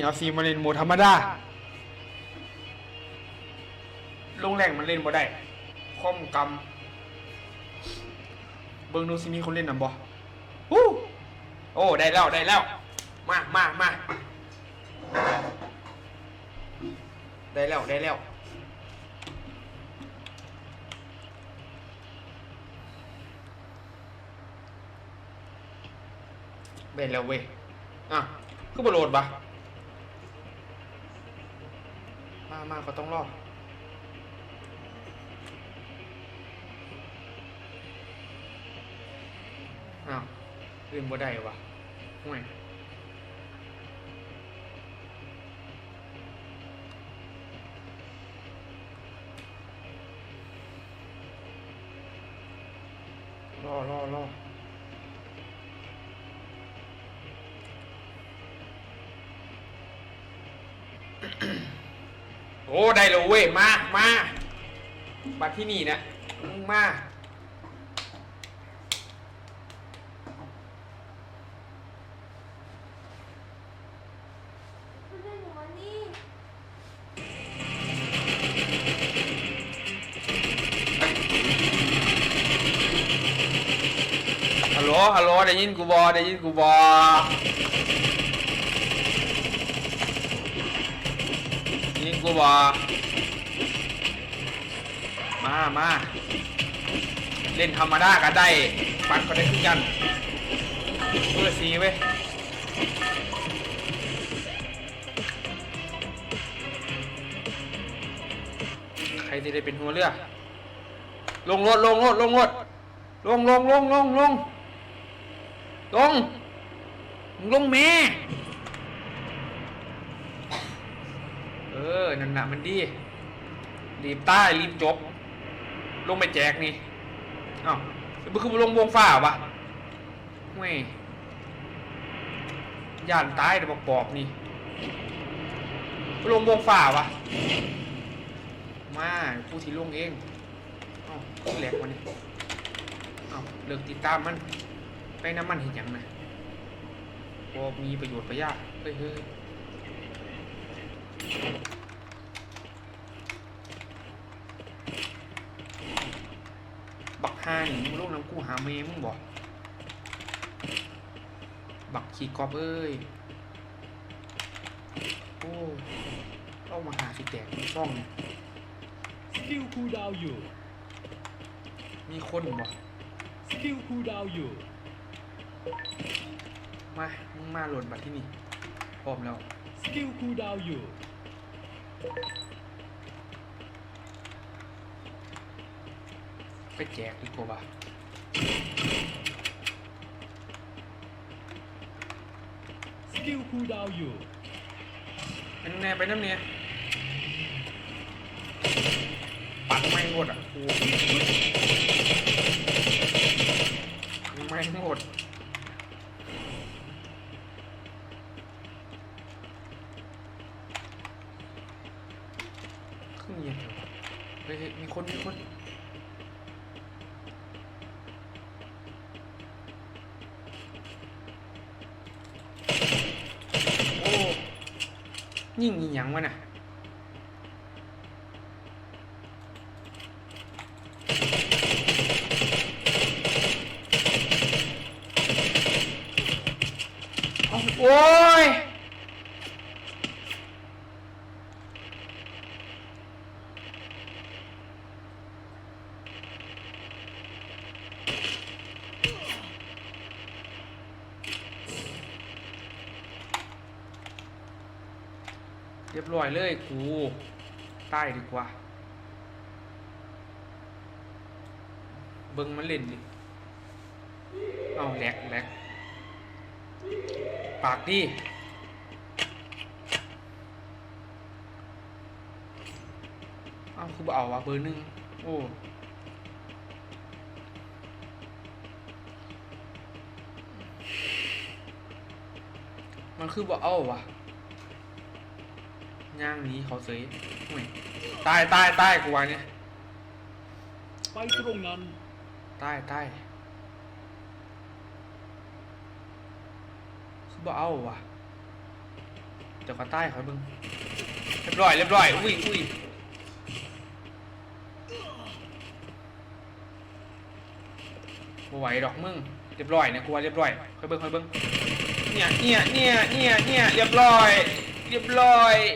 งเอาซีมาเล่นโหมดธรรมดาลงแรงมันเล่นบ่ได้คอมกำเบิ่งดูสิมีคนเล่นนำบ่ฮู้โอ้ ได้แล้ว ได้แล้ว มามามาได้แล้ว ได้แล้วได้แล้วเว้ยอะ คือบโหลดปะ มามาก็ต้องรอดอ้าวลืมบ่ได้วะห่วยรอรอรอ โอ้ได้แล้วเว้ยมามามาที่นี่นะมาฮัลโหลฮัลโหลได้ยินกูบอได้ยินกูบอได้ยิน กูบอมามาเล่นธรรมดาก็ได้ ปัดก็ได้ทุกกันเพื่อสีเว้ยใครจะได้เป็นหัวเรือ ลงรถลงรถลงรถลงลงลงลงลงลงมึงลงแม่ เออ นั่นนะมันดี รีบใต้รีบจบ ลงไปแจกนี่อ้ามันคือลงวงฟ้าวะเว้ยย่านตายเดี๋ยวบอกปอบนี่ลงวงฟ้าวะ มาผู้ที่ลงเองเอ้าแหลกมันนี่เอาเลิกติดตามมัน ไปน้ำมันเห็นยังนะพอมีประโยชน์ประยัดเฮ้ยเฮ้ยบักฮานี่มึงลูกน้ำกูหาเมย์มึงบอกบักขี่กอบเอ้ยโอ้เอามาหาสิแตกมีช่องเนี่ยสกิลคูลดาวน์อยู่ มีคนบอกสกิลคูลดาวน์อยู่ มามึงมาโหล่นบัตรที่นี่พร้อมแล้วสกิลคูลดาวน์อยู่ ไปแจกดีกว่าว่ะสกิลคูลดาวน์อยู่ไปน้ำแน่ไปน้ำเนี่ยปัดไม่งหมดอะโอ้โหไม่งหมดขึ้นเย็นเหรอเฮ้ยเฮ้ยมีคนมีคน ยิ่งอีหยังวะน่ะโอ้ย เรียบร้อยเลยกูใต้ดีกว่า เบิ้งมันเล่นดิ เอาแหลกแหลกปากดิเอาคือเอาวะเบอร์หนึ่งโอ้มันคือบ่เอาวะ ย่างหนี้เขาเสยห่วยตายตายตายกูว่าเนี่ยไปตรงนั้นตายตายคือบ่เอาวะเจ้าก็ใต้คอยเบิ่งเรียบร้อยเรียบร้อยอุ้ยอุ้ยบ่ไหวดอกมึงเรียบร้อยเนี่ยกูว่าเรียบร้อยคอยเบิ่งคอยเบิ่งเนี่ยเนี่ยเนี่ยเนี่ยเนี่ยเรียบร้อย เรียบร้อย